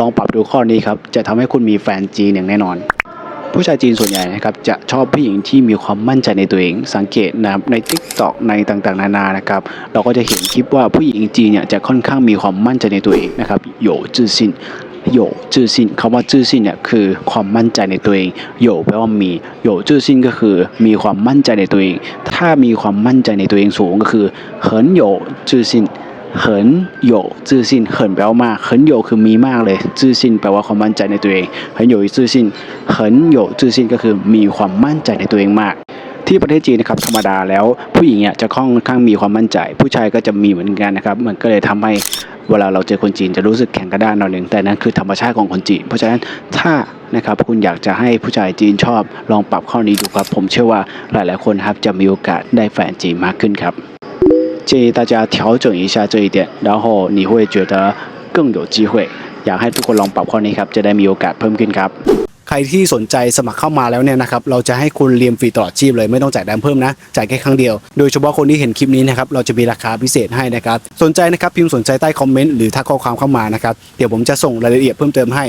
ลองปรับดูข้อนี้ครับ จะทำให้คุณมีแฟนจีนอย่างแน่นอน ผู้ชายจีนส่วนใหญ่นะครับจะชอบผู้หญิงที่มีความมั่นใจในตัวเอง สังเกตนะครับใน t ิ k t o กในต่างๆ นานานะครับเราก็จะเห็นคลิปว่าผู้หญิงจีนเนี่ยจะค่อนข้างมีความมั่นใจในตัวเองนะครับโยจื้อซินโยจื้อซินคำว่าจื้อซินเนี่ยคือความมั่นใจในตัวเองโยแปลว่ามีโยจื้อซินก็คือมีความมั่นใจในตัวเอง ถ้ามีความมั่นใจในตัวเองสูงก็คือเหินโยจื่อซิน 很有自信很แปลว่ามาก很有คือมีมากเลย自信แปลว่าความมั่นใจในตัวเอง很有自信很有自信ก็คือมีความมั่นใจในตัวเองมาก ที่ประเทศจีนนะครับธรรมดาแล้วผู้หญิงเนี่ยจะค่อนข้างมีความมั่นใจ ผู้ชายก็จะมีเหมือนกันนะครับมันก็เลยทำให้เวลาเราเจอคนจีนจะรู้สึกแข็งกระด้านหน่อยหนึ่งแต่นั่นคือธรรมชาติของคนจีน เพราะฉะนั้นถ้านะครับคุณอยากจะให้ผู้ชายจีนชอบลองปรับข้อนี้ดูครับ ผมเชื่อว่าหลาย ๆ คนครับจะมีโอกาสได้แฟนจีนมากขึ้นครับ 建议大家调整一下这一点然后你会觉得更有机会อยากให้ทุกคนลองปรับข้อนี้ครับจะได้มีโอกาสเพิ่มขึ้นครับ ใครที่สนใจสมัครเข้ามาแล้วเนี่ยนะครับเราจะให้คุณเรียนฟรีตลอดชีพเลยไม่ต้องจ่ายแดมเพิ่มนะจ่ายแค่ครั้งเดียว โดยเฉพาะคนที่เห็นคลิปนี้นะครับเราจะมีราคาพิเศษให้นะครับสนใจนะครับพิมพ์สนใจใต้คอมเมนต์หรือทักข้อความเข้ามานะครับเดี๋ยวผมจะส่งรายละเอียดเพิ่มเติมให้